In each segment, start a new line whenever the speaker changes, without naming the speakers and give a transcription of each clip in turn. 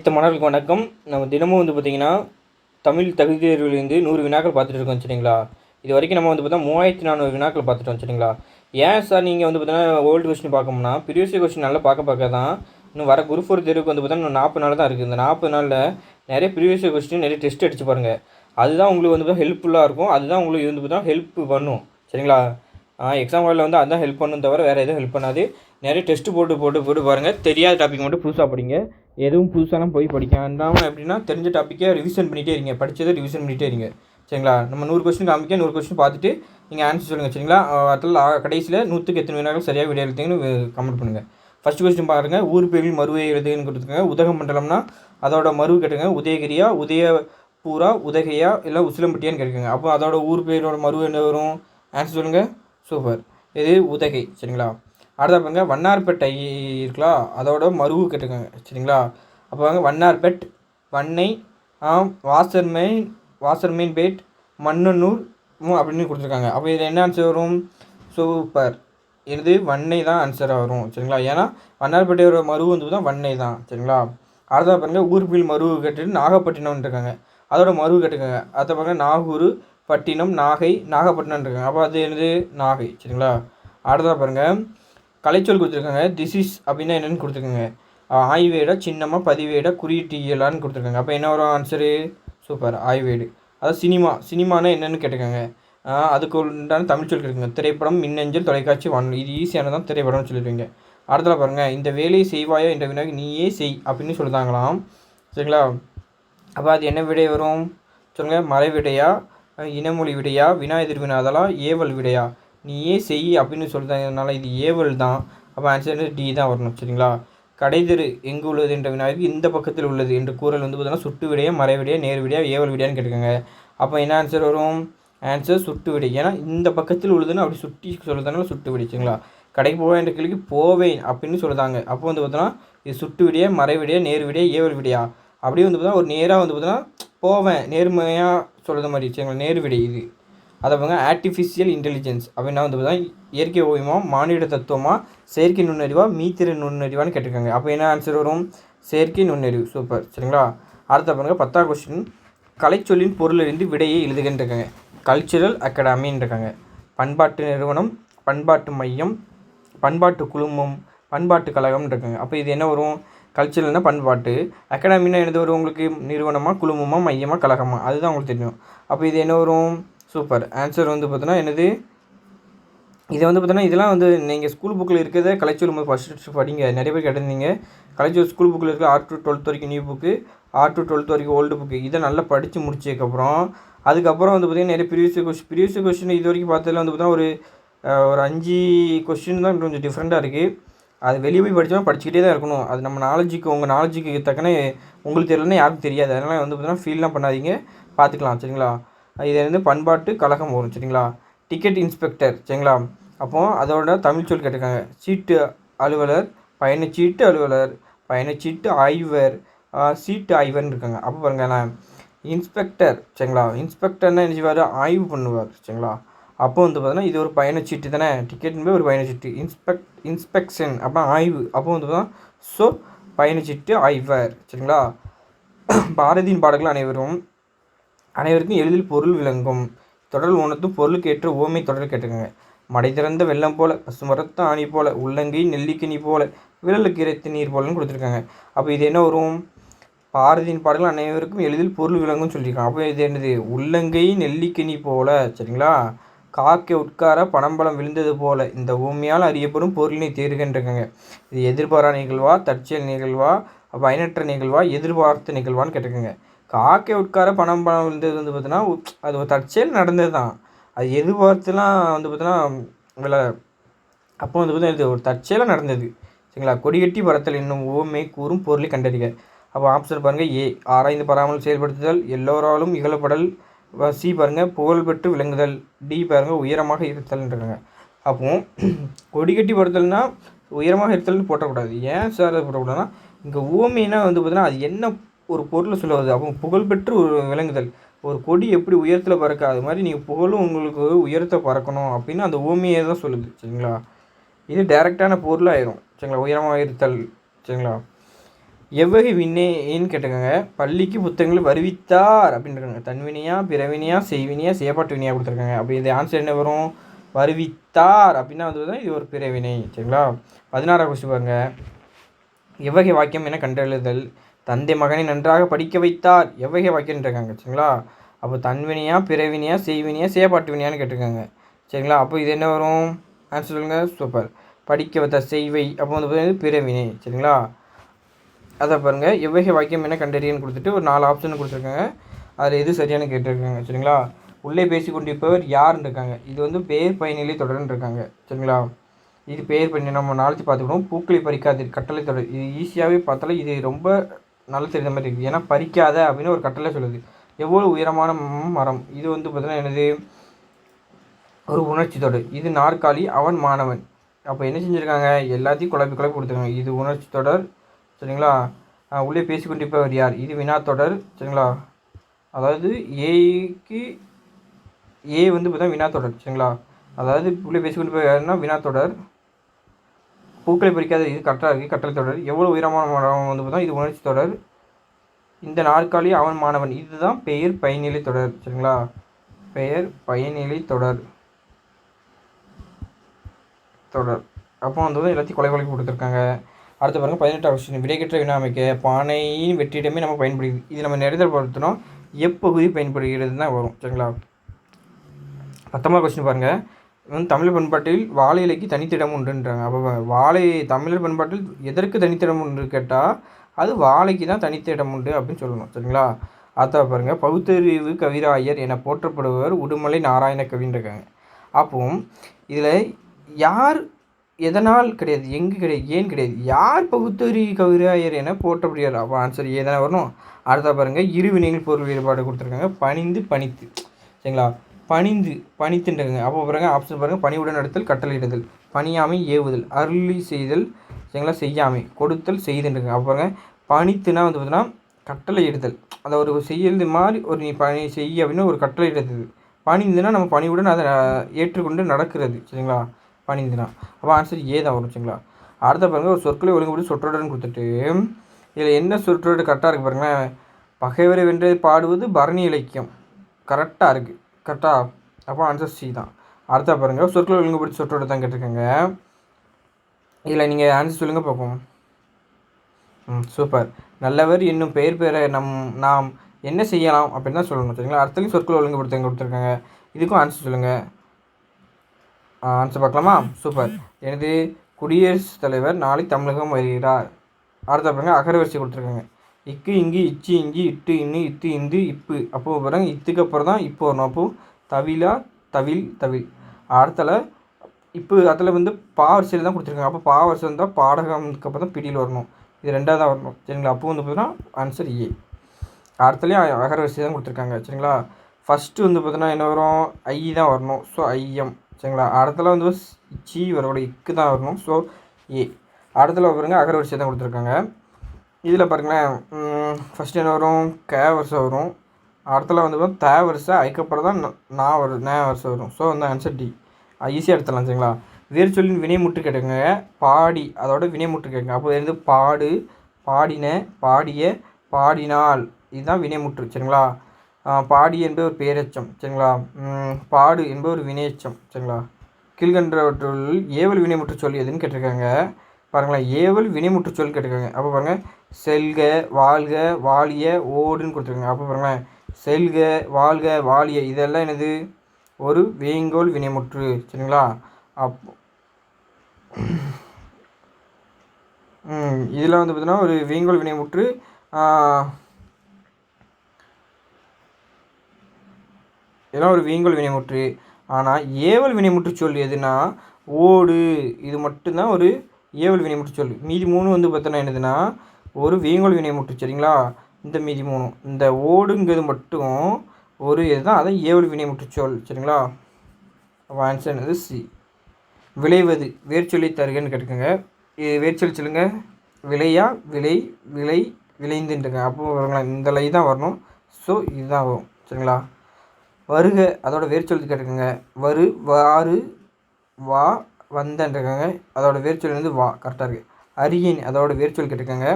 அனைத்து மாணவர்களுக்கு வணக்கம். நம்ம தினமும் வந்து பார்த்திங்கன்னா தமிழ் தகுதி தேர்வுலேருந்து நூறு வினாக்கள் பார்த்துட்டு இருக்கோம் சரிங்களா? இது வரைக்கும் நம்ம வந்து பார்த்தா மூவாயிரத்தி நானூறு வினாக்கள் பார்த்துட்டோம் சரிங்களா? ஏன் சார் நீங்கள் வந்து பார்த்தீங்கன்னா ஓல்டு கொஸ்டின் பார்க்கணும்னா ப்ரீவியஸ் கொஸ்டின் நல்லா பார்க்க பார்க்க தான் இன்னும் வர குரூப் ஃபோர் தேர்வுக்கு வந்து பார்த்தீங்கன்னா இன்னும் நாற்பது நாள் தான் இருக்குது இந்த நாற்பது நாளில் நிறைய ப்ரீவியஸ் கொஸ்டின் நிறைய டெஸ்ட் அடிச்சு பாருங்கள் அதுதான் உங்களுக்கு வந்து பார்த்தா ஹெல்ப்ஃபுல்லாக இருக்கும். அதுதான் உங்களுக்கு வந்து பார்த்தா ஹெல்ப் பண்ணும் சரிங்களா? எக்ஸாம் ஹாலில் வந்து அதான் ஹெல்ப் பண்ணும் தவிர வேறு எதுவும் ஹெல்ப் பண்ணாது. நிறைய டெஸ்ட்டு போட்டு போட்டு போட்டு பாருங்கள் தெரியாத டாபிக் மட்டும் புதுசாக படிங்க. எதுவும் புதுசாலாம் போய் படிக்க வேண்டாமல் எப்படின்னா தெரிஞ்ச டாப்பிக்கே ரிவிஷன் பண்ணிகிட்டே இருங்க. படித்ததை ரிவிஷன் பண்ணிகிட்டே இருங்க. சரிங்களா? நம்ம நூறு கொஸ்டின் காமிக்க நூறு கொஸ்டின் பார்த்துட்டு நீங்கள் ஆன்சர் சொல்லுங்கள் சரிங்களா? அதில் கடைசியில் நூற்றுக்கு எத்தனை வினாக்கள் சரியாக விடையா எழுதுங்கன்னு கமெண்ட் பண்ணுங்கள் ஃபஸ்ட் கொஸ்டின் பாருங்கள் ஊர் பேரில் மருவை எழுதுன்னு கொடுத்துருங்க உதகமண்டலம்னா அதோட மருவு கேட்டுங்க உதயகிரியா உதய பூரா உதகையா இல்லை உசிலம்பட்டியான்னு கேட்குங்க அப்போ அதோட ஊர் பேரோட மருவு என்ன வரும்? ஆன்சர் சொல்லுங்கள் சூப்பர் இது உதகை. சரிங்களா? அடுத்த பாருங்க வண்ணார்பேட்டை இருக்கலாம் அதோட மருவு கேட்டுக்கோங்க சரிங்களா? அப்போ வாங்க வண்ணார்பேட் வன்னை வாசர்மெயின் வாசர்மெயின் பேட் மண்ணனூர் அப்படின்னு கொடுத்துருக்காங்க. அப்போ இதில் என்ன ஆன்சர் வரும்? சூப்பர். இது வன்னை தான் ஆன்சராக வரும் சரிங்களா? ஏன்னா வண்ணார்பேட்டையோட மருவு வந்து தான் வன்னை தான் சரிங்களா? அடுத்த பாருங்க ஊர்பில் மருவு கேட்டுட்டு நாகப்பட்டினம் இருக்காங்க. அதோட மருவு கேட்டுக்கோங்க அடுத்த பாருங்க நாகூர் பட்டினம் நாகை நாகப்பட்டினம் இருக்காங்க. அப்போ அது என்னது? நாகை சரிங்களா? அடுத்ததாக பாருங்கள் கலைச்சொல் கொடுத்துருக்காங்க. திஸ் அப்படின்னா என்னென்னு கொடுத்துருக்காங்க. ஆய்வேட சின்னமாக பதிவேட குறியீட்டியலான்னு கொடுத்துருக்காங்க. அப்போ என்ன வரும் ஆன்சரு சூப்பர் ஆய்வேடு. அதாவது சினிமா. சினிமானா என்னென்னு கேட்டிருக்காங்க. அதுக்கு உண்டான தமிழ் சொல் இருக்குங்க திரைப்படம் மின்னஞ்சல் தொலைக்காட்சி வானொலி இது ஈஸியானதான் திரைப்படம்னு சொல்லிடுவீங்க அடுத்தல பாருங்கள் இந்த வேலையை செய்வாயா என்ற வினாக்கு நீயே செய் அப்படின்னு சொல்லுதாங்களாம் சரிங்களா? அப்போ அது என்ன விடை வரும்? சொல்லுங்கள் மலை விடையா இனமொழி விடையா? வினா எதிர்வினா அதெல்லாம் ஏவல் விடையா? நீயே செய் அப்படின்னு சொல்கிறதுனால இது ஏவல் தான். அப்போ ஆன்சர் வந்து டி தான் வரணும் சரிங்களா? கடைதெரு எங்கு உள்ளது என்ற வினாவுக்கு இந்த பக்கத்தில் உள்ளது என்ற கூறல் வந்து பார்த்தீங்கன்னா சுட்டு விடையா மறைவிடையா நேர் விடையா ஏவல் விடையான்னு கேட்டுக்கோங்க அப்போ என்ன ஆன்சர் வரும்? ஆன்சர் சுட்டு விடை. ஏன்னா இந்த பக்கத்தில் உள்ளதுன்னு அப்படி சுட்டி சொல்கிறதுனால சுட்டு விடை சரிங்களா? கடைக்கு போவேன் என்ற கேள்விக்கு போவேன் அப்படின்னு சொல்கிறாங்க அப்போ வந்து பார்த்தோன்னா இது சுட்டு விடையா மறைவிடையா நேர் விடையா ஏவல் விடையா? அப்படியே வந்து பார்த்தா ஒரு நேராக வந்து பார்த்தோன்னா போவேன். நேர்மையாக சொல்கிறது மாதிரி சரிங்களா? நேர் விடை இது. அதை பாருங்க ஆர்டிஃபிஷியல் இன்டெலிஜென்ஸ் அப்படின்னா வந்து இயற்கை ஓவியமாக மானிட தத்துவமாக செயற்கை நுண்ணறிவா மீத்திர நுண்ணறிவான்னு கேட்டிருக்காங்க. அப்போ என்ன ஆன்சர் வரும்? செயற்கை நுண்ணறிவு. சூப்பர் சரிங்களா? அடுத்த பாருங்கள் பத்தாம் கொஸ்டின் கலைச்சொல்லின் பொருளிலிருந்து விடையை எழுதுகின்றிருக்காங்க. கல்ச்சுரல் அகாடமின்னு இருக்காங்க பண்பாட்டு நிறுவனம் பண்பாட்டு மையம் பண்பாட்டு குழுமம் பண்பாட்டு கழகம்னு இருக்காங்க அப்போ இது என்ன வரும்? கல்ச்சுரல்னால் பண்பாட்டு. அகாடமின்னா என்னது வரும் உங்களுக்கு? நிறுவனமாக குழுமமாக மையமாக கழகமாக அதுதான் உங்களுக்கு தெரியும். அப்போ இது என்ன வரும்? சூப்பர். ஆன்சர் வந்து பார்த்தோன்னா என்னது? இதை வந்து பார்த்தோன்னா இதெல்லாம் வந்து நீங்கள் ஸ்கூல் புக்கில் இருக்கிறத கலைச்சொல் போது ஃபஸ்ட்டு படிங்க. நிறைய பேர் கேட்டிருந்தீங்க. கலைச்சொல் ஸ்கூல் புக்கில் இருக்க ஆர் டு டுவெல்த் வரைக்கும் நியூ புக்கு ஆர் டு டுவெல்த் வரைக்கும் ஓல்டு புக்கு இதை நல்லா படித்து முடிச்சதுக்கப்புறம் அதுக்கப்புறம் வந்து பார்த்திங்கன்னா நிறைய ப்ரீவியஸ் கொஸ்டின் ப்ரீவியஸ் கொஸ்டின் இது வரைக்கும் பார்த்ததில் வந்து பார்த்தா ஒரு ஒரு அஞ்சு கொஸ்டின் தான் கொஞ்சம் டிஃப்ரெண்ட்டாக இருக்குது அது வெளியே போய் படித்தோம் படிச்சுக்கிட்டே தான் இருக்கணும். அது நம்ம நாலேஜுக்கு உங்கள் நாலேஜுக்கு தக்கன உங்களுக்கு தெரியலன்னா யாருக்கும் தெரியாது. அதனால் வந்து பார்த்தீங்கன்னா ஃபீல்லாம் பண்ணாதீங்க. பார்த்துக்கலாம் சரிங்களா? இது வந்து பண்பாட்டு கழகம் வரும் சரிங்களா? டிக்கெட் இன்ஸ்பெக்டர் சரிங்களா? அப்போது அதோட தமிழ் சொல் கேட்டிருக்காங்க. சீட்டு அலுவலர் பயணச்சீட்டு அலுவலர் பயணச்சீட்டு ஆய்வர் சீட்டு ஆய்வர்னு இருக்காங்க. அப்போ பாருங்களேன் இன்ஸ்பெக்டர் சரிங்களா? இன்ஸ்பெக்டர்னா என்ன செய்வார்? ஆய்வு பண்ணுவார் சரிங்களா? அப்போ வந்து பார்த்தோன்னா இது ஒரு பயணச்சீட்டு தானே? டிக்கெட்னு ஒரு பயணச்சீட்டு இன்ஸ்பெக்ட் இன்ஸ்பெக்ஷன் அப்போ ஆய்வு. அப்போ வந்து பார்த்தா ஸோ பயணச்சீட்டு ஆய்வர் சரிங்களா? பாரதியின் பாடல்கள் அனைவரும் அனைவருக்கும் எளிதில் பொருள் விளங்கும். தொடர் உணர்த்தும் பொருளுக்கு ஏற்ற ஓமை தொடர் கேட்டுக்கோங்க. மடை திறந்த வெள்ளம் போல பசுமரத்த ஆணி போல உள்ளங்கை நெல்லிக்கனி போல விரலுக்கு இறைத்த நீர் போலன்னு கொடுத்துருக்காங்க. அப்போ இது என்ன வரும்? பாரதியின் பாடல்கள் அனைவருக்கும் எளிதில் பொருள் விளங்கும்னு சொல்லியிருக்காங்க. அப்போ இது என்னது? உள்ளங்கை நெல்லிக்கனி போல சரிங்களா? காக்கை உட்கார பணம்பழம் விழுந்தது போல இந்த ஊமையால் அறியப்படும் பொருளினை தேர்கின்றிருக்காங்க இது எதிர்பாரா நிகழ்வா? தற்செயல் நிகழ்வா? பயனற்ற நிகழ்வா? எதிர்பார்த்த நிகழ்வான்னு கேட்டிருக்காங்க காக்கை உட்கார பணம் பணம் விழுந்தது வந்து பார்த்தீங்கன்னா அது ஒரு தற்செயல் நடந்தது தான் அது எதிர்பார்த்துலாம் வந்து பார்த்தீங்கன்னா வில அப்போ வந்து பார்த்தீங்கன்னா இது ஒரு தற்செயலாக நடந்தது. சரிங்களா? கொடிகட்டி பரத்தல் என்னும் ஓமை கூறும் பொருளை கண்டறிக. அப்போ ஆப்ஷன் பாருங்கள் ஏ ஆராய்ந்து பராமல் செயல்படுத்துதல் எல்லோராலும் இகழப்படல் சி பாருங்கள் புகழ் பெற்று விளங்குதல். டி பாருங்கள் உயரமாக இருத்தல்ன்றாங்க அப்போ கொடிகட்டி படுத்தல்னா உயரமாக இருத்தல்னு போட்டக்கூடாது. ஏன் சார் அதை போட்டக்கூடாதுன்னா இங்கே ஓமைனா வந்து பார்த்தீங்கன்னா அது என்ன ஒரு பொருளை சொல்லுவது அப்போ புகழ்பெற்று ஒரு விளங்குதல் ஒரு கொடி எப்படி உயரத்தில் பறக்க அது மாதிரி நீங்கள் புகழும் உங்களுக்கு உயரத்தை பறக்கணும் அப்படின்னு அந்த ஊமையை தான் சொல்லுது சரிங்களா? இது டைரெக்டான பொருளாயிரும் சரிங்களா? உயரமாக இருத்தல் சரிங்களா? எவ்வகை வினைன்னு கேட்டுக்கோங்க பள்ளிக்கு புத்தகங்கள் வருவித்தார் அப்படின்னு இருக்காங்க தன்வினையா பிறவினையா செய்வினையா செய்யப்பட்ட வினையாக கொடுத்துருக்காங்க. அப்படி இந்த ஆன்சர் என்ன வரும்? வருவித்தார் அப்படின்னா வந்து இது ஒரு பிறவினை சரிங்களா? பதினாறாம் கொஸ்டின் பாருங்க. எவ்வகை வாக்கியம் என கண்டெழுதல் தந்தை மகனை நன்றாக படிக்க வைத்தார் எவ்வகை வாக்கியம்னு இருக்காங்க சரிங்களா? அப்போ தன்வினியா பிறவினையா செய்வினியா செய்யப்பாட்டு வினையான்னு கேட்டிருக்காங்க சரிங்களா? அப்போ இது என்ன வரும்? ஆன்சர் சொல்லுங்கள் சூப்பர் படிக்க வைத்த செய்வை அப்போ வந்து பார்த்தீங்கன்னா பிறவினை சரிங்களா? அதை பாருங்கள் எவ்வகை வாக்கியம் என்ன கண்டறியன்னு கொடுத்துட்டு ஒரு நாலு ஆப்ஷன் கொடுத்துருக்காங்க. அதில் எது சரியான கேட்டிருக்காங்க சரிங்களா? உள்ளே பேசி கொண்டிருப்பவர் யாருன்னு இருக்காங்க. இது வந்து பேர் பயனிலை தொடர்ன்னு இருக்காங்க சரிங்களா? இது பேர் பண்ணி நம்ம நாளைக்கு பார்த்துக்கணும். பூக்களை பறிக்காது கட்டளை தொடர் இது ஈஸியாகவே பார்த்தாலும் இது ரொம்ப நல்ல தெரிந்த மாதிரி இருக்குது ஏன்னா பறிக்காத அப்படின்னு ஒரு கட்டளை சொல்லுது. எவ்வளோ உயரமான மரம்? இது வந்து பார்த்தீங்கன்னா என்னது? ஒரு உணர்ச்சி தொடர் இது நாற்காலி அவன் மாணவன். அப்போ என்ன செஞ்சுருக்காங்க? எல்லாத்தையும் குழப்பி குழப்பி கொடுத்துருக்காங்க. இது உணர்ச்சி தொடர் சரிங்களா? உள்ளே பேசிக்கொண்டிருப்பவர் யார்? இது வினா தொடர் சரிங்களா? அதாவது ஏக்கு ஏ வந்து பார்த்தா வினா தொடர் சரிங்களா? அதாவது உள்ளே பேசிக்கொண்டு போய் யாருன்னா வினா தொடர். பூக்களை பறிக்காத இது கரெக்டாக இருக்குது கட்டளை தொடர். எவ்வளோ உயரமான மரம் வந்து பார்த்தா இது உணர்ச்சி தொடர். இந்த நாற்காலி அவன் மாணவன். இதுதான் பெயர் பயனிலை தொடர். சரிங்களா? பெயர் பயனிலை தொடர். தொடர். அப்போ வந்து எல்லாத்தையும் கொலை கொலை கொடுத்துருக்காங்க. அடுத்து பாருங்கள் பதினெட்டாம் கொஸ்டின் விடைகற்ற வினாமைக்க பானையின் வெற்றிடமே நம்ம பயன்படுகிறது இது நம்ம நிரந்தரப்படுத்தணும் எப்பகுதி பயன்படுகிறது தான் வரும். சரிங்களா? பத்தொம்பது கொஸ்டின் பாருங்கள் வந்து தமிழ் பண்பாட்டில் வாழை இலைக்கு தனித்திடம் உண்டுன்றாங்க. அப்போ வாழை தமிழர் பண்பாட்டில் எதற்கு தனித்திடம் உண்டு கேட்டால் அது வாழைக்கு தான் தனித்திடம் உண்டு அப்படின்னு சொல்லணும் சரிங்களா? அதான் பாருங்கள் பகுத்தறிவு கவிராயர் என போற்றப்படுபவர் உடுமலை நாராயண கவின்னு இருக்காங்க அப்போ இதில் யார் எதனால் கிடையாது எங்கே கிடையாது ஏன் கிடையாது யார் பகுத்தறி கவிராயர் என போற்றப்படுகிறார்? அப்போ ஆன்சர் ஏதானே வரணும். அடுத்த பாருங்கள் இருவினைகள் பொருள் வேறுபாடு கொடுத்துருக்காங்க. பணிந்து பணித்து சரிங்களா? பணிந்து பணித்துன்றங்க அப்போ பாருங்க ஆப்ஷன் பாருங்கள் பணிவுடன் நடத்தல் கட்டளையிடுதல் பணியாமை ஏவுதல் அருளி செய்தல் சரிங்களா செய்யாமை கொடுத்தல் செய்துன்றாங்க அப்போ பாருங்க பணித்துனா வந்து பார்த்தீங்கன்னா கட்டளை இடுதல். அதை ஒரு செய்யறது மாதிரி ஒரு நீ பணி செய்ய அப்படின்னு ஒரு கட்டளை பணிந்துனா நம்ம பணிவுடன் அதை ஏற்றுக்கொண்டு நடக்கிறது சரிங்களா? பணிந்துனா. அப்போ ஆன்சர் ஏ தான் வரும் சரிங்களா? அடுத்த பாருங்கள் ஒரு சொற்களை ஒழுங்குபடி சொற்றொடர்னு கொடுத்துட்டு இதில் என்ன சொற்றொடர் கரெக்டாக இருக்குது பாருங்களேன். பகைவரை வென்று பாடுவது பரணி இலக்கியம். கரெக்டாக இருக்குது கரெக்டாக அப்போ ஆன்சர் சி தான். அடுத்த பாருங்கள் சொற்கள் ஒழுங்குபடி சொற்றோடு தான் கேட்டிருக்காங்க. இதில் நீங்கள் ஆன்சர் சொல்லுங்கள் பார்ப்போம். ம் சூப்பர் நல்லவர் என்னும் பெயர் பெற நம் நாம் என்ன செய்யலாம் அப்படின்னு தான் சொல்லணும் சரிங்களா? அடுத்தலையும் சொற்கள் ஒழுங்குபடுத்த கொடுத்துருக்காங்க. இதுக்கும் ஆன்சர் சொல்லுங்கள் ஆன்சர் பார்க்கலாமா? சூப்பர் எனது குடியரசுத் தலைவர் நாளை தமிழகம் வருகிறார். அடுத்த பாருங்கள் அகரவரிசை கொடுத்துருக்காங்க. இக்கு இங்கு இச்சி இங்கு இட்டு இன்னு இத்து இந்து இப்பு. அப்போ பாருங்க இத்துக்கு அப்புறம் தான் இப்போ வரணும். அப்போது தவிலா தவில் தவில். அடுத்தல இப்போ அதில் வந்து பா வரிசையில் தான் கொடுத்துருக்காங்க. அப்போ பா வரிசை இருந்தால் பாடகம்க்கு அப்புறம் தான் பிடியில் வரணும். இது ரெண்டாவது தான் வரணும். சரிங்களா? அப்போ வந்து பார்த்தீங்கன்னா ஆன்சர் ஏ அடுத்தலையும் அகர வரிசை தான் கொடுத்துருக்காங்க. சரிங்களா? ஃபஸ்ட்டு வந்து பார்த்தீங்கன்னா என்ன வரும்? ஐ தான் வரணும். ஸோ ஐஎம் சரிங்களா? அடுத்தல வந்து சி வரக்கூட இக்கு தான் வரணும். ஸோ ஏ அடுத்தல பாருங்க அகர வரிசை தான் கொடுத்துருக்காங்க. இதில் பாருங்களேன் ஃபஸ்ட்டு என்ன வரும்? கே வருஷம் வரும். அடுத்தல வந்து தே வருஷம் அதுக்கப்புறம் தான் நான் வரும் நே வருஷம் வரும். ஸோ வந்து ஆன்சர் டி ஈஸியாக எடுத்துடலாம் சரிங்களா? வேறு சொல்லின் வினைமுற்று கேட்டுங்க பாடி அதோட வினைமுற்று கேட்குங்க அப்போ இருந்து பாடு பாடின பாடிய பாடினால். இதுதான் வினைமுற்று சரிங்களா? பாடி என்பது ஒரு பேரச்சம் சரிங்களா? பாடு என்பது ஒரு வினையச்சம் சரிங்களா? கீழ்கன்றவற்றுள் ஏவல் வினைமுற்று சொல்லி எதுன்னு கேட்டிருக்காங்க. பாருங்களேன் ஏவல் வினைமுற்று சொல் கேட்டிருக்காங்க. அப்போ பாருங்கள் செல்க வாழ்க வாலிய ஓடுன்னு கொடுத்துருக்காங்க. அப்போ பாருங்களேன் செல்க வாழ்க வாலிய இதெல்லாம் என்னது? ஒரு வேங்கோல் வினைமுற்று சரிங்களா? அப்போ இதில் வந்து பார்த்தீங்கன்னா ஒரு வேங்கோல் வினைமுற்று இதெல்லாம் ஒரு வீங்கோல் வினைமுற்று. ஆனால் ஏவல் வினைமுற்று சொல் எதுனா ஓடு. இது மட்டும்தான் ஒரு ஏவல் வினை சொல் மீதி மூணு வந்து பார்த்தோன்னா என்னதுன்னா ஒரு வீங்கோல் வினைமுற்று சரிங்களா? இந்த மீதி மூணு. இந்த ஓடுங்கிறது மட்டும் ஒரு இதுதான் அதான் ஏவல் வினை சொல் சரிங்களா? அப்போ ஆன்சர் என்னது? சி விளைவது வேர்ச்சொல்லி தருகன்னு கேட்டுக்கோங்க. இது வேர்ச்சொல்லி சொல்லுங்க. விளையா விளை விளை விளைந்துட்டுங்க அப்போ வருங்களா இந்த லை தான் வரணும். ஸோ இதுதான் வரும் சரிங்களா? வருக அதோட வேர்ச்சொல்லி கேட்டுக்கோங்க. வரு வாறு வா வந்தன்றிருக்காங்க. அதோடய வேர்ச்சொல் வந்து வா கரெக்டாக இருக்குது அரியன் அதோட வேர்ச்சொல் கேட்டிருக்காங்க.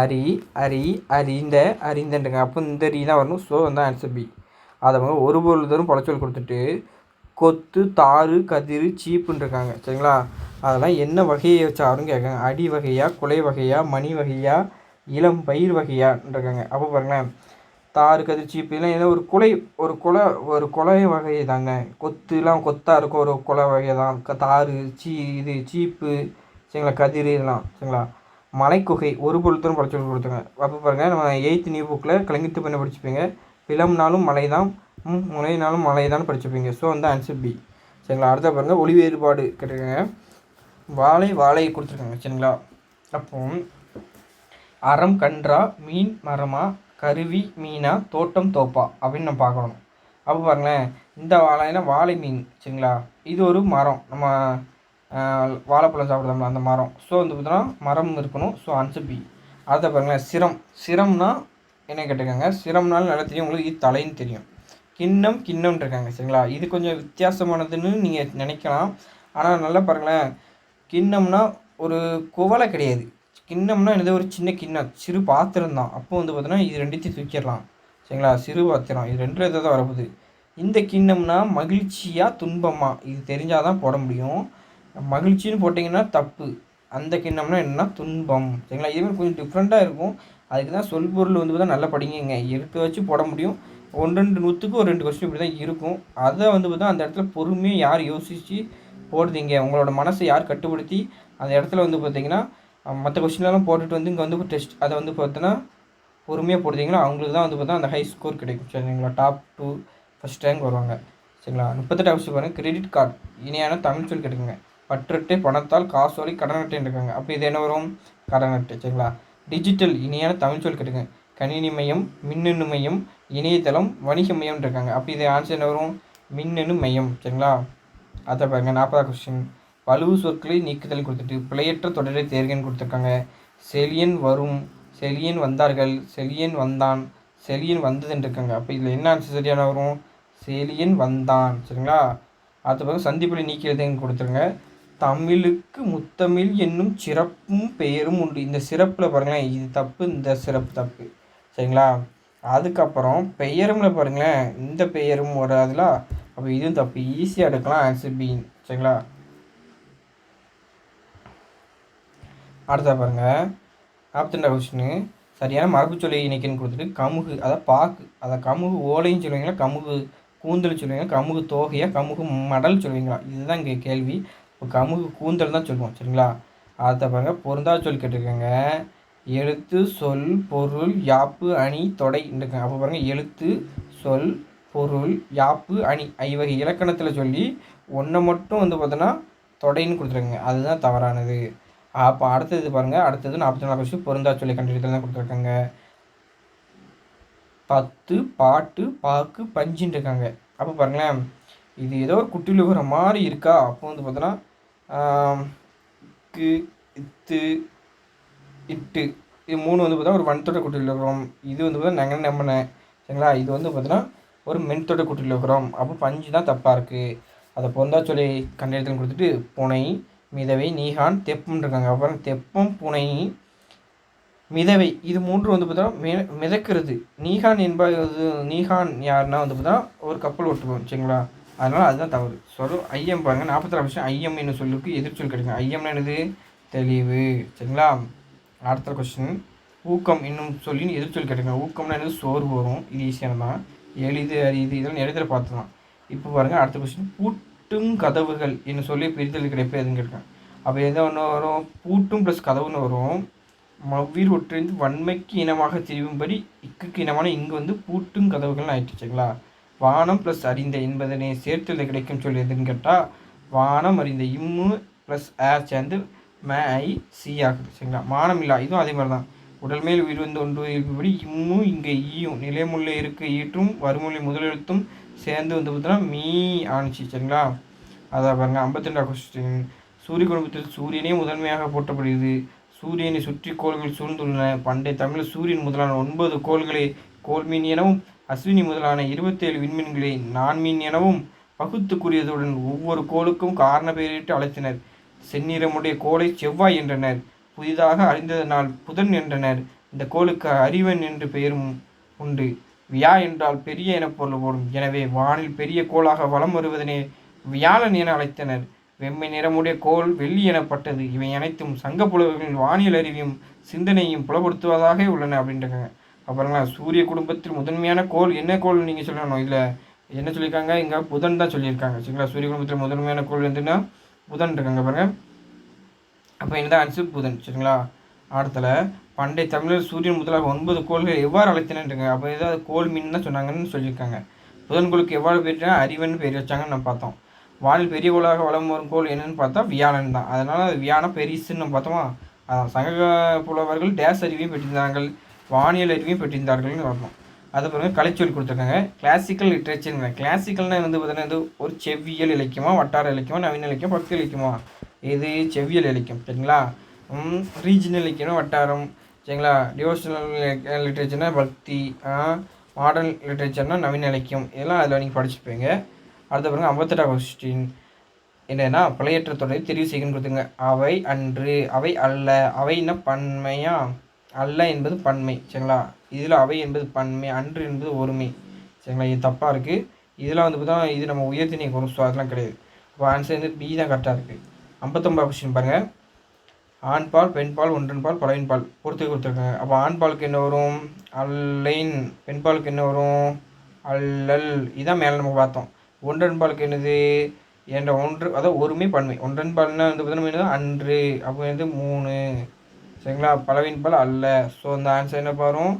அரி அரி அறிந்த அறிந்தன்றுங்க அப்போ இந்த ரீ தான் வரணும். ஸோ வந்து ஆன்சர் பி அதை வந்து ஒரு பொருள் தரும் பழச்சொல் கொடுத்துட்டு கொத்து தாறு கதிர் சீப்புன்னு இருக்காங்க சரிங்களா? அதெல்லாம் என்ன வகையை வச்சாருன்னு கேட்காங்க அடி வகையாக குலை வகையாக மணி வகையாக இளம் பயிர் வகையான்னு இருக்காங்க அப்போ பாருங்களேன். தாறு கதிர் சீப்பு ஏதோ ஒரு குலை ஒரு குலை ஒரு குலை வகை தாங்க கொத்துலாம் கொத்தாக இருக்கும் ஒரு குலை வகை தான் க- தாறு சீ இது சீப்பு சரிங்களா? கதிர் இதெல்லாம் சரிங்களா? மலைக்குகை ஒரு பொருத்தரும் படிச்சு கொடுத்துங்க அப்போ பாருங்கள் நம்ம எயித்து நியூ புக்கில் கலைஞத்து பண்ணி படிச்சுப்பீங்க. பிளம்னாலும் மலை தான் முனைனாலும் மலை தான் படிச்சுப்பீங்க. ஸோ வந்து ஆன்சர் பி சரிங்களா? அடுத்த பாருங்கள் ஒளி வேறுபாடு கேட்டிருக்காங்க. வாழை வாழை கொடுத்துருக்காங்க சரிங்களா? அப்போ அறம் கன்றா மீன் மரமா கருவி மீனா தோட்டம் தோப்பா அப்படின்னு நம்ம பார்க்கணும். அப்போ பாருங்களேன் இந்த வாழைனா வாழை மீன் சரிங்களா? இது ஒரு மரம். நம்ம வாழைப்பழம் சாப்பிடுறோம்ல அந்த மரம். ஸோ வந்து பார்த்தோன்னா மரம் இருக்கணும். ஸோ ஆன்சர் பி அடுத்த பாருங்களேன் சிரம். சிரம்னா என்ன கேட்டிருக்காங்க? சிரம்னாலும் நல்லா தெரியும் உங்களுக்கு இது தலைன்னு தெரியும். கிண்ணம் கிண்ணம்னு இருக்காங்க சரிங்களா? இது கொஞ்சம் வித்தியாசமானதுன்னு நீங்கள் நினைக்கலாம். ஆனால் நல்லா பாருங்களேன் கிண்ணம்னா ஒரு குவளை கிடையாது. கிண்ணம்னா என்னது? ஒரு சின்ன கிண்ணம். சிறு பாத்திரம் தான். அப்போ வந்து பார்த்தோன்னா இது ரெண்டுத்தையும் தூக்கிடலாம். சரிங்களா? சிறு பாத்திரம். இது ரெண்டு இதை தான் வரப்போகுது. இந்த கிண்ணம்னா மகிழ்ச்சியாக துன்பமாக இது தெரிஞ்சால் தான் போட முடியும். மகிழ்ச்சின்னு போட்டிங்கன்னா தப்பு. அந்த கிண்ணம்னா என்னன்னா துன்பம். சரிங்களா? இதுவே கொஞ்சம் டிஃப்ரெண்ட்டாக இருக்கும். அதுக்கு தான் சொல் பொருள் வந்து பார்த்தா நல்லா படிங்கங்க. எடுத்து வச்சு போட முடியும். ஒன்று ரெண்டு நூற்றுக்கு ஒரு ரெண்டு கொஸ்டின் இப்படி தான் இருக்கும். அதை வந்து பார்த்தா அந்த இடத்துல பொறுமையாக யார் யோசித்து போடுதீங்க? உங்களோட மனசை யார் கட்டுப்படுத்தி அந்த இடத்துல வந்து பார்த்திங்கன்னா மற்ற கொஸ்டின்லாம் போட்டுட்டு வந்து இங்கே வந்து டெஸ்ட் அதை வந்து பார்த்தோன்னா பொறுமையாக போடுறீங்களா? அவங்களுக்கு தான் வந்து பார்த்தா அந்த ஹை ஸ்கோர் கிடைக்கும். சரிங்களா? டாப் டூ ஃபஸ்ட் ரேங்க் வருவாங்க. சரிங்களா? முப்பத்தெட்டு அவசியம் பாருங்கள் கிரெடிட் கார்டு இணையான தமிழ் சொல் கிடைக்குங்க. பற்றட்டை பணத்தால் காசோலை கடன் அட்டை இருக்காங்க. அப்போ இது என்ன வரும்? கடன் அட்டை. சரிங்களா? டிஜிட்டல் இணையான தமிழ் சொல் கிடைக்குங்க. கணினி மையம் மின்னணு மையம் இணையதளம் வணிக மையம் இருக்காங்க. அப்போ இது ஆன்சர் என்ன வரும்? மின்னணு மையம். சரிங்களா? அதை பாருங்கள் நாற்பதாவது கொஸ்டின் வலுவு சொற்களை நீக்குதல் கொடுத்துட்டு பிழையற்ற தொடரை தேர்கன்னு கொடுத்துருக்காங்க. செலியன் வரும் செலியன் வந்தார்கள் செலியன் வந்தான் செலியன் வந்ததுன்னு இருக்காங்க அப்போ இதில் என்ன ஆன்சர் சரியான வரும்? செலியன் வந்தான் சரிங்களா? அடுத்த பிறகு சந்திப்பிலை நீக்கிறதுன்னு கொடுத்துருங்க தமிழுக்கு முத்தமிழ் என்னும் சிறப்பும் பெயரும் உண்டு. இந்த சிறப்பில் பாருங்களேன் இது தப்பு இந்த சிறப்பு தப்பு சரிங்களா? அதுக்கப்புறம் பெயரும்ல பாருங்களேன் இந்த பெயரும் வராதுல. அப்போ இதுவும் தப்பு ஈஸியாக எடுக்கலாம் ஆன்சர் பி சரிங்களா? அடுத்தா பாருங்க. ஆப்தண்டா கொஸ்டின் சரியான மரபு இணைக்கன்னு கொடுத்துட்டு கமுகு அதை பாக்கு அதை கமுகு ஓலைன்னு சொல்லுவீங்களா? கமுகு கூந்தல் சொல்லுவீங்க கமுகு தோகையா? கமுகு மடல் சொல்லுவீங்களா? இதுதான் இங்கே கேள்வி. இப்போ கமுகு கூந்தல் தான் சொல்லுவோம் சரிங்களா? அடுத்த பாருங்க பொருந்தா சொல் கேட்டிருக்கேங்க. எழுத்து சொல் பொருள் யாப்பு அணி தொடை. இருக்காங்க அப்போ பாருங்கள் எழுத்து சொல் பொருள் யாப்பு அணி. ஐவகை இலக்கணத்தில் சொல்லி ஒன்றை மட்டும் வந்து பார்த்தோன்னா தொடைன்னு கொடுத்துருக்காங்க. அதுதான் தவறானது. அப்போ அடுத்தது பாருங்கள் அடுத்தது நாற்பத்தி நாலு கொஸ்டின் பொருந்தா சொல்லி கண்டுபிடித்தல் தான் கொடுத்துருக்காங்க. பத்து பாட்டு பாக்கு பஞ்சுன்னு இருக்காங்க. அப்போ பாருங்களேன். இது ஏதோ ஒரு குட்டிலுகிற மாதிரி இருக்கா? அப்போ வந்து பார்த்தோன்னா கு இத்து இட்டு. இது மூணு வந்து பார்த்தோன்னா ஒரு வன்தொடர் குட்டியில் இருக்கிறோம் இது வந்து பார்த்தா நாங்கள் நம்பினேன் சரிங்களா? இது வந்து பார்த்தோன்னா ஒரு மென்தொடர் குட்டியில் இருக்கிறோம் அப்போ பஞ்சு தான் தப்பாக இருக்குது அதை பொந்தா சொல்லி கண்டெடுத்து கொடுத்துட்டு புனை மிதவை நீகான் தெப்புன்னு இருக்காங்க அப்புறம் தெப்பம் புனை மிதவை. இது மூன்று வந்து பார்த்தா மி மிதக்கிறது. நீகான் என்பது நீகான் யாருன்னா வந்து பார்த்தா ஒரு கப்பல் ஓட்டுவோம் சரிங்களா? அதனால் அதுதான் தவறு. சொல்லும் ஐயம் பாருங்க. நாற்பத்தாறு விஷயம் ஐயம் என்ன சொல்லுக்கு எதிர்ச்சொல் கிடைக்கும். ஐயம்னா என்னது? தெளிவு சரிங்களா? அடுத்த கொஸ்டின் ஊக்கம் என்னும் சொல்லின்னு எதிர்ச்சொல் கிடைக்கும். ஊக்கம்னா என்னது? சோர்வு வரும். இது ஈஸியான தான் எளிது அரியுது இதெல்லாம் எழுதுகிற பார்த்துலாம் இப்போ பாருங்கள் அடுத்த கொஸ்டின் பூட்டும் கதவுகள் என்று சொல்லி பிரித்தல் கிடைப்பதுன்னு கேட்குறேன் அப்போ எதோ ஒன்று வரும்? பூட்டும் ப்ளஸ் கதவுன்னு வரும். மவ்வீர் ஒற்றிருந்து வன்மைக்கு இனமாக திரிவும்படி இக்குக்கு இனமான இங்கு வந்து பூட்டும் கதவுகள்னு ஆயிடுச்சுங்களா வானம் ப்ளஸ் அறிந்த என்பதனை சேர்த்துல கிடைக்கும் சொல்லி எதுன்னு கேட்டால் வானம் அறிந்த இம்மு ப்ளஸ் ஏர் சேர்ந்து மே ஐ சி ஆகுது சரிங்களா? மானம் இல்லா இதுவும் அதே மாதிரி தான் உடல் மேல் உயிர் வந்து ஒன்று இருப்பபடி இம்மும் இங்கே ஈயும். நிலைமுள்ள இருக்க ஈற்றும் வறுமொழி முதலெழுத்தும் சேர்ந்து வந்து பார்த்தோன்னா மீ ஆணுச்சு சரிங்களா அதான் பாருங்கள் ஐம்பத்தி ரெண்டாவது கொஸ்டின் சூரிய குடும்பத்தில் சூரியனே முதன்மையாக போற்றப்படுகிறது. சூரியனை சுற்றி கோள்கள் சூழ்ந்துள்ளன. பண்டைய தமிழ் சூரியன் முதலான ஒன்பது கோள்களை கோள்மீன் எனவும் அஸ்வினி முதலான இருபத்தேழு விண்மீன்களை நான்மீன் எனவும் பகுத்து கூறியதுடன் ஒவ்வொரு கோளுக்கும் காரண பெயரிட்டு அழைத்தனர். செந்நிறமுடைய கோளை செவ்வாய் என்றனர். புதிதாக அறிந்ததனால் புதன் என்றனர். இந்த கோளுக்கு அறிவன் என்று பெயரும் உண்டு. வியா என்றால் பெரிய என பொருள்படும் எனவே வானில் பெரிய கோளாக வலம் வருவதனே வியாழன் என அழைத்தனர். வெம்மை நிறமுடைய கோள் வெள்ளி எனப்பட்டது. இவை அனைத்தும் சங்க புலவர்களின் வானியல் அறிவையும் சிந்தனையும் புலப்படுத்துவதாக உள்ளன அப்படின்றாங்க. அப்புறங்களா சூரிய குடும்பத்தில் முதன்மையான கோள் என்ன கோல் நீங்கள் சொல்லணும்? இல்லை என்ன சொல்லியிருக்காங்க? இங்கே புதன் தான் சொல்லியிருக்காங்க. சரிங்களா? சூரிய குடும்பத்தில் முதன்மையான கோள் வந்துன்னா புதன் இருக்காங்க பாருங்க. அப்போ என்னதான் ஆன்சர் புதன். சரிங்களா? ஆடத்தில் பண்டைய தமிழர் சூரியன் முதலாக ஒன்பது கோள்கள் எவ்வாறு அழைத்தனன்றாங்க? அப்போ ஏதாவது கோள் மீன் தான் சொன்னாங்கன்னு சொல்லியிருக்காங்க. புதன் கோளுக்கு எவ்வாறு பேர் அறிவன் பேர் வச்சாங்கன்னு நம்ம பார்த்தோம். வானில் பெரிய கோளாக வளம் வரும் கோள் என்னன்னு பார்த்தா வியாழன் தான். அதனால் அது வியாழ பெரிசுன்னு நம்ம பார்த்தோமா? அதான் சங்க புலவர்கள் டேஸ் அறிவையும் பெற்றிருந்தார்கள் வானியல் அறிவையும் பெற்றிருந்தார்கள்னு வரணும் அது பிறகு கலைச்சொல் கொடுத்துருக்காங்க. கிளாசிக்கல் லிட்ரேச்சருங்க கிளாசிக்கல்னால் வந்து பார்த்தீங்கன்னா இது ஒரு செவ்வியல் இலக்கியமா வட்டார இலக்கியமா நவீன இலக்கியம் பக்தி இலக்கியமா? இது செவ்வியல் இலக்கியம் சரிங்களா? ரீஜனல் இலக்கியம்னா வட்டாரம். சரிங்களா? டிவோஷனல் லிட்ரேச்சர்னா பக்தி மாடர்ன் லிட்ரேச்சர்னா நவீன இலக்கியம். இதெல்லாம் அதில் நீங்கள் படிச்சுப்பீங்க அடுத்த பிறகு ஐம்பத்தெட்டா கொஸ்டின் என்னன்னா பிழையற்ற தொடரை தெரிவு செய்யணும் கொடுத்துங்க. அவை அன்று அவை அல்ல. அவைன்னா பன்மையா? அல்ல என்பது பன்மை. சரிங்களா? இதில் அவை என்பது பன்மை அன்று என்பது ஒருமை. சரிங்களா? இது தப்பாக இருக்குது இதெல்லாம் வந்து பார்த்தா இது நம்ம உயர்த்தினை வரும் ஸோ அதெல்லாம் கிடையாது. அப்போ ஆன்சர் வந்து பி தான் கரெக்டாக இருக்குது ஐம்பத்தொம்பது கொஸ்டின் பாருங்கள் ஆண்பால் பெண்பால் ஒன்றன்பால் பலவின் பால் பொறுத்து கொடுத்துருக்காங்க அப்போ ஆண்பாலுக்கு என்ன வரும்? அல்லைன். பெண்பாலுக்கு என்ன வரும்? அல்லல். இதான் மேலே நம்ம பார்த்தோம். ஒன்றன்பாலுக்கு என்னது? என்ற ஒன்று அதாவது ஒருமை பன்மை. ஒன்றன்பால்னா வந்து பார்த்தீங்கன்னா என்னது? அன்று. அப்போ வந்து மூணு. சரிங்களா? பலவின் பால் அல்ல. ஸோ அந்த ஆன்சர் என்ன பாரும்?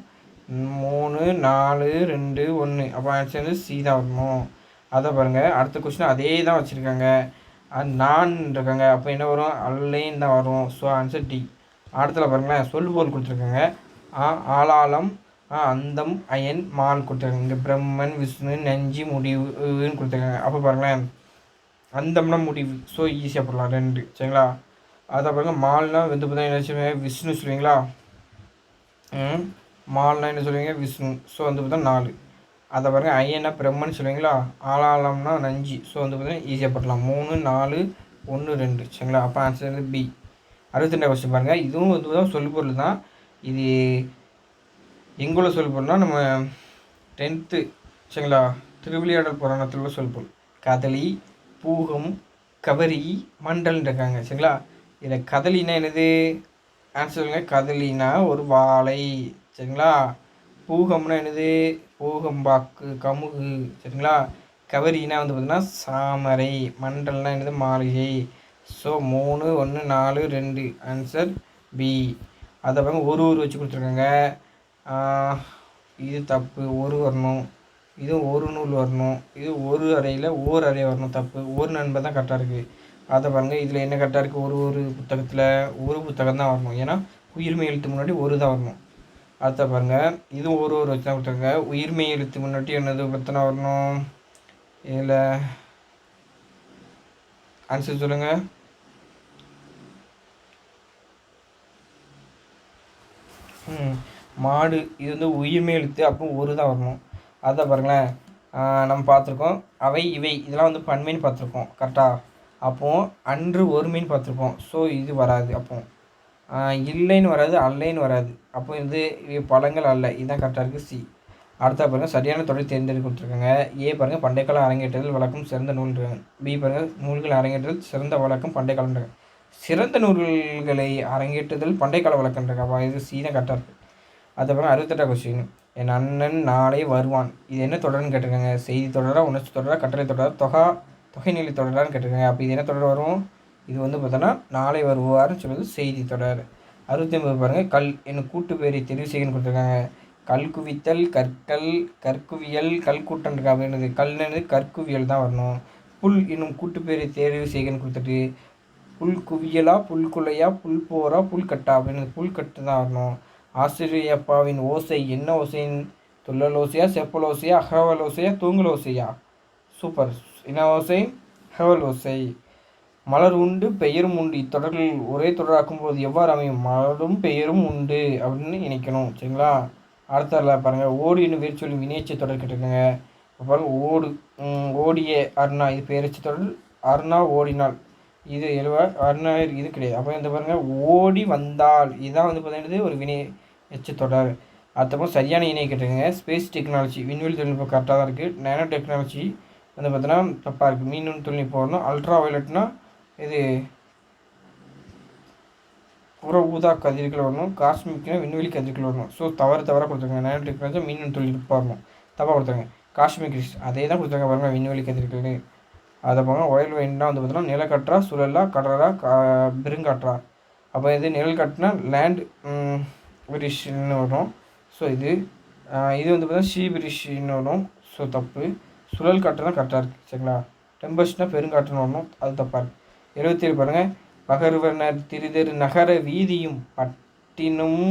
மூணு நாலு ரெண்டு ஒன்று அப்போ ஆன்சர் வந்து சி தான் வரணும். அதை பாருங்கள் அடுத்த கொஸ்டின் அதே தான் வச்சுருக்காங்க. நான் இருக்காங்க. அப்போ என்ன வரும்? அல்லைன்னு தான் வரும். ஸோ ஆன்சர் டி அடுத்தல பாருங்களேன். சொல்போல் கொடுத்துருக்காங்க. ஆ ஆளாளம் ஆ அந்தம் அயன் மால் கொடுத்துருக்காங்க. இங்கே பிரம்மன் விஷ்ணு நஞ்சி முடிவுன்னு கொடுத்துருக்காங்க. அப்போ பாருங்களேன். அந்தம்னா முடிவு. ஸோ ஈஸியாக போடலாம். ரெண்டு. சரிங்களா? அதை பாருங்க. மால்னா வந்து பார்த்தீங்கன்னா என்ன சொல்லுவீங்க? விஷ்ணு சொல்லுவீங்களா? மால்னால் மால்னா என்ன சொல்லுவீங்க? விஷ்ணு. ஸோ வந்து பார்த்தா நாலு. அதை பாருங்கள் ஐயனா பிரம்மன் சொல்லுவீங்களா ஆளாளம்னா நஞ்சு. ஸோ வந்து பார்த்தீங்கன்னா ஈஸியாக போட்டலாம் மூணு நாலு ஒன்று ரெண்டு. சரிங்களா? அப்போ ஆன்சர் வந்து பி அறுபத்தெண்டாம் கொஸ்டின் பாருங்கள் இதுவும் வந்து தான் சொல்பொருள் தான். இது எங்குள்ள சொல்பொருள்னா நம்ம டென்த்து சரிங்களா? திருவிளையாடல் புராணத்தில் உள்ள சொல்பொருள் கதளி பூகம் கபரி மண்டல்னு இருக்காங்க. சரிங்களா? இதில் கதலினா என்னது? ஆன்சர் சொல்லுங்கள் கதலினா ஒரு வாழை. சரிங்களா? பூகம்னா என்னது? பூகம்பாக்கு கமுகு சரிங்களா? கவரினா வந்து பார்த்திங்கன்னா சாமரை மண்டல்னா என்னது? மாளிகை. ஸோ மூணு ஒன்று நாலு ரெண்டு. ஆன்சர் பி அதை பாருங்க ஒரு ஒரு வச்சு கொடுத்துருக்காங்க. இது தப்பு ஒரு வரணும். இது ஒரு நூல் வரணும். இது ஒரு அறையில் ஓர் அறை வரணும் தப்பு. ஒரு நண்பர் தான் கரெக்டாக இருக்குது அதை பாருங்கள் இதில் என்ன கரெக்டாக இருக்குது ஒரு ஒரு புத்தகத்தில் ஒரு புத்தகம் தான் வரணும். ஏன்னா உயிர்மை எழுத்து முன்னாடி ஒரு தான் வரணும். அடுத்த பாருங்கள் இது ஒரு ஒரு வச்சு தான் கொடுத்துருங்க உயிர்மை எழுத்து முன்னாடி என்னது பத்தனை வரணும்? இதில் ஆன்சர் சொல்லுங்கள் ம் மாடு இது வந்து உயிர்மை எழுத்து அப்போ ஒரு தான் வரணும். அதை பாருங்களேன். நம்ம பார்த்துருக்கோம். அவை இவை இதெல்லாம் வந்து பன்மைன்னு பார்த்துருக்கோம். கரெக்டாக அப்போது அன்று ஒருமைன்னு பார்த்துருப்போம். ஸோ இது வராது அப்போது இல்லைன்னு வராது அல்லைன்னு வராது. அப்போ இது பழங்கள் அல்ல. இதுதான் கரெக்டாக இருக்குது சி. அடுத்த பாருங்கள் சரியான தொடர் தேர்ந்தெடுக்க கொடுத்துருக்காங்க. ஏ பாருங்கள் பண்டைய கால அரங்கேற்றல் வழக்கம் சிறந்த நூல்கள். பி பாருங்கள் நூல்கள் அரங்கேற்றல் சிறந்த வழக்கம் பண்டைய காலம் சிறந்த நூல்களை அரங்கேற்றுதல் கால வழக்கன்றாங்க அப்போ இது சி தான் கரெக்டாக இருக்குது அதுக்கப்புறம் அறுபத்தெட்டாம் கொஸ்டின் என் அண்ணன் நாளை வருவான். இது என்ன தொடர்னு கேட்டிருக்காங்க? செய்தி தொடரா உணர்ச்சி தொடரா கட்டளை தொடரா தொகா தொகை நிலை தொடரான்னு கேட்டிருக்காங்க. அப்போ இது என்ன தொடர் வரும்? இது வந்து பார்த்தோன்னா நாளை வருவார்னு சொல்வது செய்தி தொடர். அறுபத்தி ஒன்பது பாருங்கள் கல் என்னும் கூட்டு பேரை தெரிவு செய்யணும்னு கொடுத்துருக்காங்க. கல் குவித்தல் கற்கள் கற்குவியல் கல்கூட்டம் இருக்கா அப்படின்றது கல்னு கற்குவியல் தான் வரணும். புல் என்னும் கூட்டு பேரை தேர்வு செய்யணும்னு கொடுத்துட்டு புல் குவியலா புல் குலையா புல் போரா புல் கட்டா அப்படின்னு புல் கட்டு தான் வரணும். ஆசிரியப்பாவின் ஓசை என்ன ஓசையின்? துள்ளல் ஓசையா செப்பல் ஓசையா அகவல் ஓசையா தூங்கல் ஓசையா? சூப்பர். என்ன ஓசை? அகவல் ஓசை. மலர் உண்டு பெயரும் உண்டு. இத்தொடர்கள் ஒரே தொடராக்கும் போது எவ்வாறு அமையும்? மலரும் பெயரும் உண்டு அப்படின்னு இணைக்கணும் சரிங்களா? அடுத்த பாருங்கள் ஓடு என்ன வேர் சொல்லி வினையச்ச தொடர் கேட்டிருக்காங்க. பாருங்கள் ஓடு ஓடிய அருணா இது பேரச்ச தொடர். அருணா ஓடினாள் இது எழுவ அருணா இது கிடையாது. அப்போ இந்த பாருங்கள் ஓடி வந்தால். இதுதான் வந்து பார்த்தீங்கன்னா ஒரு வினை எச்ச தொடர் அதுக்கப்புறம் சரியான இணை கேட்டுருங்க ஸ்பேஸ் டெக்னாலஜி விண்வெளி தொழில்நுட்பம் கரெக்டாக தான் இருக்குது நேனோ டெக்னாலஜி வந்து பார்த்தீங்கன்னா தப்பாக இருக்குது மீன் தொழில்நுட்பம் வரணும். அல்ட்ரா வயலட்னா இது புற ஊதா கதிர்கள் வரணும். காஸ்மிக்னா விண்வெளி கதிர்கள் வரணும். ஸோ தவறு தவறாக கொடுத்துருங்க நேனோ டெக்னாலஜி மீன் தொழில்நுட்பம் வரணும் தப்பாக கொடுத்துருங்க காஸ்மிக் கிரிஷ் அதே தான் கொடுத்துருங்க பாருங்க விண்வெளி கதிர்கள்னு அதை பாருங்க ஒயல் வைன்னா வந்து பார்த்தோம்னா நிலக்கற்றா சுழலா கடலா கா பெருங்காற்றா அப்போ இது நிழல் கட்டினா லேண்ட் பிரிஷ்னு வரும். ஸோ இது இது வந்து பார்த்தீங்கன்னா ஷீ பிரிஷ்னு வரும். ஸோ தப்பு. சுழல் காற்று தான் கரெக்டாக இருக்குது சரிங்களா? டெம்பஸ்ட்னா பெருங்காற்றுன்னு வரணும். அது தப்பாக இருக்குது எழுபத்தேழு பாருங்கள் பகர்வனர் திருதர் நகர வீதியும் பட்டினும்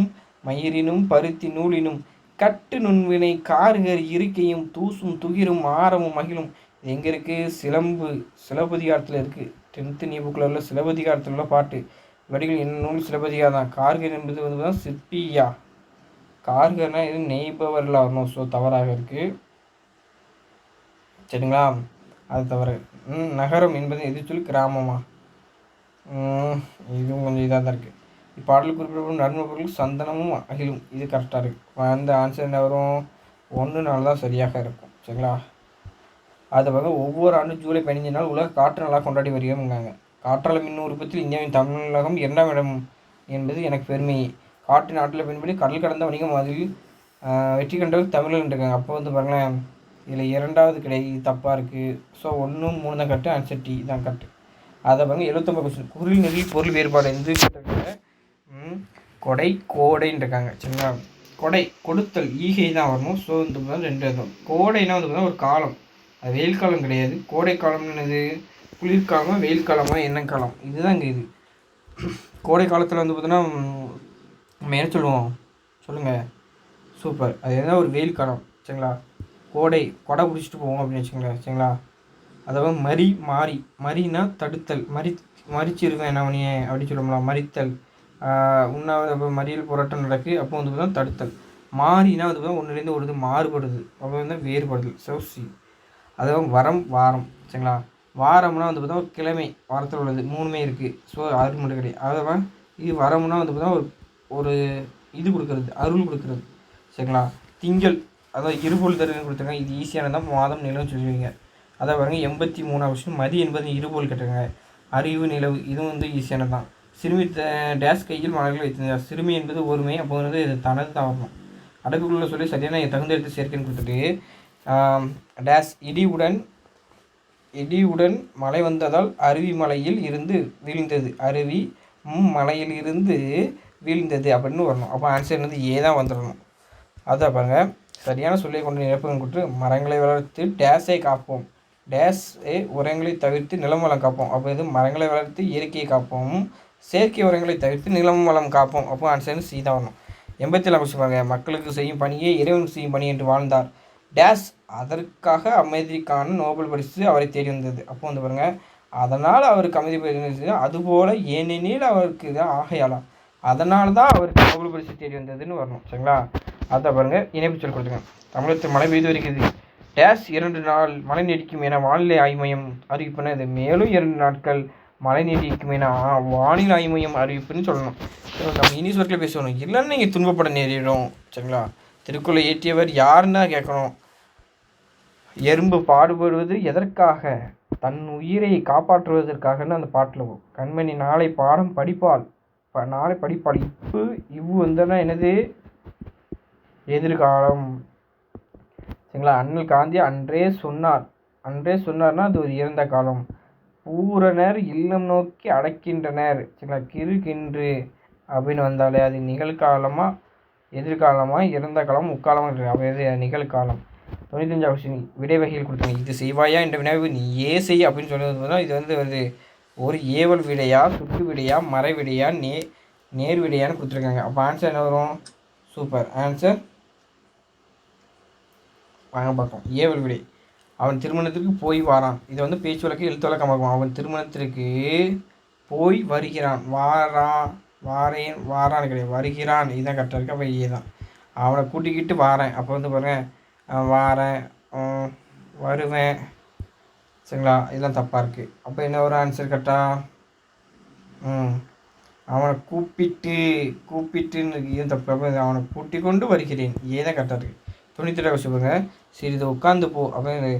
மயிரினும் பருத்தி நூலினும் கட்டு நுண்வினை கார்கர் இருக்கையும் தூசும் துகிரும் ஆரமும் மகிழும். இது எங்கே இருக்குது சிலம்பு சிலப்பதிகாரத்தில் இருக்குது டென்த்து நீ புக்கில் உள்ள சிலப்பதிகாரத்தில் உள்ள பாட்டு. வடிகள் என்ன நூல் சிலப்பதிகாரம்? தான் கார்கர் என்பது வந்து பார்த்தீங்கன்னா சிற்பியா. கார்கர்னா இது நெய்பவரில் வரணும். ஸோ தவறாக இருக்குது சரிங்களா? அது தவறு. நகரம் என்பது எது சொல்லி கிராமமாக இதுவும் கொஞ்சம் இதாக தான் இருக்குது இப்பாடலுக்கு குறிப்பிடப்படும் நறுமண பொருள் சந்தனமும் அகிலும். இது கரெக்டாக இருக்குது அந்த ஆன்சர் என்ன வரும்? ஒன்று நாள் தான் சரியாக இருக்கும். சரிங்களா? அது பார்க்க ஒவ்வொரு ஆண்டும் ஜூலை பதினஞ்சு நாள் உலக காற்று நாளாக கொண்டாடி வருகிறாங்க காற்றாலை மின் உற்பத்தியில் இந்தியாவின் தமிழகம் இரண்டாம் இடம் என்பது எனக்கு பெருமை. காற்று நாட்டில் பின்படி கடல் கடந்த வணிகம் அதில் வெற்றி கண்டவர் தமிழர்கள் இருக்காங்க அப்போ வந்து பாருங்களேன் இதில் இரண்டாவது கிடை தப்பாக இருக்குது ஸோ ஒன்று மூணு தான் கட்டு ஆன்சர் டி தான் கட்டு அதை பாருங்க எழுபத்தொம்பது கொஸ்டின் குரில் நெறில் பொருள் வேறுபாடு எந்த கொடை கோடைன்னு இருக்காங்க சரிங்களா? கொடை கொடுத்தல் ஈகை தான் வரணும் ஸோ இந்த மாதிரி ரெண்டு இதுவும் கோடைனா வந்து பார்த்தீங்கன்னா ஒரு காலம். அது வெயில் காலம் கிடையாது. கோடை காலம்னு என்னது? குளிர்காலமா வெயில் காலமா என்ன காலம். இதுதான் இங்கே இது. கோடை காலத்தில் வந்து பார்த்தோன்னா நம்ம என்ன சொல்லுவோம்? சொல்லுங்கள் சூப்பர். அது என்ன? ஒரு வெயில் காலம் சரிங்களா? கோடை கொடை பிடிச்சிட்டு போவோம் அப்படின்னு வச்சுங்களேன் சரிங்களா? அதாவது மறி மாறி. மறினா தடுத்தல். மறி மறிச்சிருவேன் என்ன பண்ணியே அப்படின்னு சொல்லுவோம்ல மறித்தல். உண்ணாவது உண்ணாவிரத அப்போ மறியல் போராட்டம் நடக்கு அப்போ வந்து பார்த்தா தடுத்தல். மாறினா வந்து பார்த்தா ஒன்றுலேருந்து ஒரு இது மாறுபடுது. அப்போ வந்து வேறுபடுதல் சௌசி. அதாவது வரம் வாரம். சரிங்களா? வாரம்னா வந்து பார்த்தா ஒரு கிழமை வாரத்தில் உள்ளது. மூணுமே இருக்குது ஸோ ஆறு மட்டும் கிடையாது. அதாவது இது வரம்னா வந்து பார்த்தா ஒரு ஒரு இது கொடுக்கறது அருள் கொடுக்கறது. சரிங்களா? திங்கள். அதாவது இருபொழுது தருகன்னு கொடுத்துருக்காங்க. இது ஈஸியானதான் மாதம் நிலவு சொல்லுவீங்க. அதை பாருங்கள் எண்பத்தி மூணாவது வருஷம். மதி என்பது இருபோல் கேட்டிருக்காங்க அறிவு நிலவு இதுவும் வந்து ஈஸியானது தான். சிறுமி த- டேஸ் கையில் மலர்கள் வைத்திருந்தார். சிறுமி என்பது ஒருமை அப்போ வந்து இது தனது தான் வரணும் அடைப்புக்குள்ள சொல்லி சரியான தகுந்த எடுத்து சேர்க்கைன்னு கொடுத்துட்டு டேஸ் இடியுடன் இடியுடன் மழை வந்ததால் அருவி மலையில் இருந்து வீழ்ந்தது. அருவி மலையில் இருந்து வீழ்ந்தது அப்படின்னு வரணும். அப்போ ஆன்சர் வந்து ஏ தான் வந்துடணும் அதான் பாருங்க சரியான சொல்லை கொண்டு நிரப்புங்க கொடுத்து மரங்களை வளர்த்து டேஸை காப்போம். டேஸ் உரங்களை தவிர்த்து நிலம் வளம் காப்போம். அப்போ இது மரங்களை வளர்த்து இயற்கையை காப்போம். செயற்கை உரங்களை தவிர்த்து நிலம் வளம் காப்போம். அப்போ ஆன்சர் சி தான் வரணும் எண்பத்தி ஏழாம் கொஸ்டின் பாருங்க. மக்களுக்கு செய்யும் பணியே இறைவனுக்கு செய்யும் பணி என்று வாழ்ந்தார். டேஸ் அதற்காக அமைதிக்கான நோபல் பரிசு அவரை தேடி வந்தது. அப்போ வந்து பாருங்க. அதனால் அவருக்கு அமைதி பரிசு அதுபோல ஏனெனில் அவருக்கு இது ஆகையாலாம் அதனால தான் அவருக்கு நோபல் பரிசு தேடி வந்ததுன்னு வரணும். சரிங்களா? அதை பாருங்க. இணைப்பு சொல் கொடுத்துங்க தமிழகத்தில் மழை பெய்து வருகிறது. டேஸ் இரண்டு நாள் மழை நீடிக்கும் என வானிலை ஆய்வு மையம் அறிவிப்புனது மேலும் இரண்டு நாட்கள் மழை நீடிக்கும் என வானிலை ஆய்வு மையம் அறிவிப்புன்னு சொல்லணும். நம்ம இனிஸ் ஒர்க்கில் பேசணும். இல்லைன்னா நீங்கள் துன்பப்பட நேரிடும். சரிங்களா? திருக்குறளை இயற்றியவர் யாருன்னா கேட்கணும். எறும்பு பாடுபடுவது எதற்காக? தன் உயிரை காப்பாற்றுவதற்காகன்னு அந்த பாட்டில் கண்மணி நாளை பாடம் படிப்பாள். ப- நாளை படிப்பாள். இப்பு இவ்வு வந்தோன்னா என்னது? எதிர்காலம். சரிங்களா? அண்ணல் காந்தி அன்றே சொன்னார். அன்றே சொன்னார்னா அது ஒரு இறந்த காலம். பூரணர் இல்லம் நோக்கி அடக்கின்றனர். சரிங்களா? கிறுகின்று அப்படின்னு வந்தாலே அது நிகழ்காலமாக எதிர்காலமாக இறந்த காலம் முக்காலமாக இருக்கு. நிகழ்காலம். தொண்ணூத்தஞ்சாவது கொஸ்டின் விடை வகையில் கொடுத்தாங்க. இது செய்வாயா என்ற வினாவை நீ ஏ செய் அப்படின்னு சொல்லுவது பார்த்தா இது வந்து வருது ஒரு ஏவல் விடையா சுட்டு விடையா மறை விடையா நே நேர் விடையான்னு கொடுத்துருக்காங்க. அப்போ ஆன்சர் என்ன வரும்? சூப்பர் ஆன்சர் வாங்க பார்ப்போம் ஏவல் விடை அவன் திருமணத்திற்கு போய் வாரான். இதை வந்து பேச்சு வழக்கு எழுத்து வழக்கம் பார்ப்போம் அவன் திருமணத்திற்கு போய் வருகிறான். வாரான் வாரேன் வாரான்னு கிடையாது. வருகிறான். இதுதான் கரெக்டாக இருக்கு. அப்போ ஏ தான். அவனை கூட்டிக்கிட்டு வாரேன். அப்போ வந்து பாருங்கள் வாரேன் வருவேன். சரிங்களா? இதெல்லாம் தப்பாக இருக்குது அப்போ என்ன ஒரு ஆன்சர் கரெக்டா ம். அவனை கூப்பிட்டு கூப்பிட்டுன்னு இந்த தப்பு. அப்போ அவனை கூட்டிக் கொண்டு வருகிறேன். ஏதான் கரெக்டாக இருக்குது தொண்ணூற்றி வச்சுக்கோங்க சரி இதை உட்காந்து போ. அப்படின்னு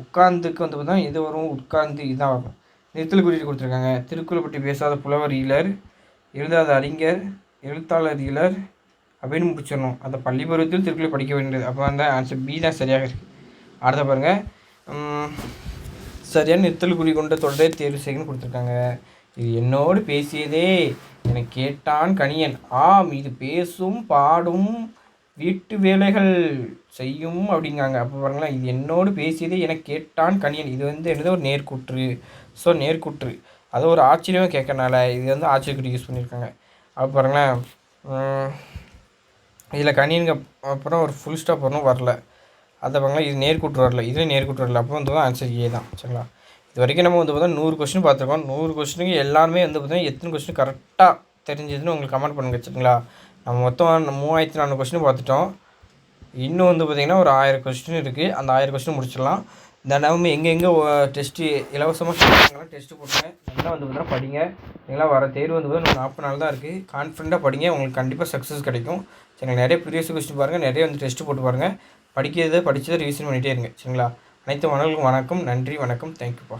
உட்காந்துக்கு வந்து பார்த்தா இது வரும்? உட்கார்ந்து இதுதான் வரும். நிறுத்தல் குறியீடு கொடுத்துருக்காங்க. திருக்குறள் பற்றி பேசாத புலவர் இலர் எழுதாத அறிஞர் எழுத்தாளர் இலர் அப்படின்னு முடிச்சிடணும் அந்த பள்ளி பருவத்தில் திருக்குறளை படிக்க வேண்டியது. அப்போ அந்த ஆன்சர் பி தான் சரியாக இருக்குது அடுத்த பாருங்கள் சரியான நிறுத்தல் குறி கொண்ட தொடரை தேர்வு செய்யணும்னு கொடுத்துருக்காங்க. இது என்னோடு பேசியதே. என கேட்டான் கணியன். ஆம் இது பேசும் பாடும் வீட்டு வேலைகள் செய்யும் அப்படிங்காங்க. அப்போ பாருங்களேன் இது என்னோடு பேசியதே என கேட்டான் கணியன். இது வந்து என்னது? ஒரு நேர்கூற்று. ஸோ நேர்கூற்று. அது ஒரு ஆச்சரியமாக கேட்கறனால இது வந்து ஆச்சரியக்குறி யூஸ் பண்ணியிருக்காங்க அப்போ பாருங்களேன் இதில் கணியனுக்கு அப்புறம் ஒரு ஃபுல் ஸ்டாப் ஒன்றும் வரல. அதை பாருங்களா இது நேர்கூற்று வரல. இதில் நேர்கூற்று வரல. அப்போ வந்து ஆன்சர் ஏ தான். சரிங்களா? இது வரைக்கும் நம்ம வந்து பார்த்தா நூறு கொஸ்டின் பார்த்துருக்கோம். நூறு கொஸ்டினுக்கு எல்லாருமே வந்து பார்த்தீங்கன்னா எத்தனை கொஸ்டின் கரெக்டாக தெரிஞ்சதுன்னு உங்களுக்கு கமெண்ட் பண்ணுங்க. சரிங்களா? நம்ம மொத்தம் மூவாயிரத்தி நானூறு கொஸ்டின் பார்த்துட்டோம். இன்னும் வந்து பார்த்திங்கன்னா ஒரு ஆயிரம் கொஸ்டின் இருக்குது அந்த ஆயிரம் கொஸ்டின் முடிச்சிடலாம். தினமும் எங்கெங்கே டெஸ்ட்டு இலவசமாக டெஸ்ட்டு போட்டுங்க நல்லா வந்து பார்த்தீங்கன்னா படிங்க. சரிங்களா வர தேர்வு வந்து பார்த்தீங்கன்னா நாற்பது நாள் தான் இருக்குது கான்ஃபிடண்ட்டாக படிங்க. உங்களுக்கு கண்டிப்பாக சக்ஸஸ் கிடைக்கும். சரிங்களா? நிறைய ப்ரீவியஸ் கொஸ்டின் பாருங்கள் நிறைய வந்து டெஸ்ட்டு போட்டு பாருங்கள் படிக்கிறதை படித்ததை ரிவிஷன் பண்ணிகிட்டே இருங்க. சரிங்களா? அனைத்து மாணவர்களுக்கும் வணக்கம். நன்றி வணக்கம். தேங்க்யூப்பா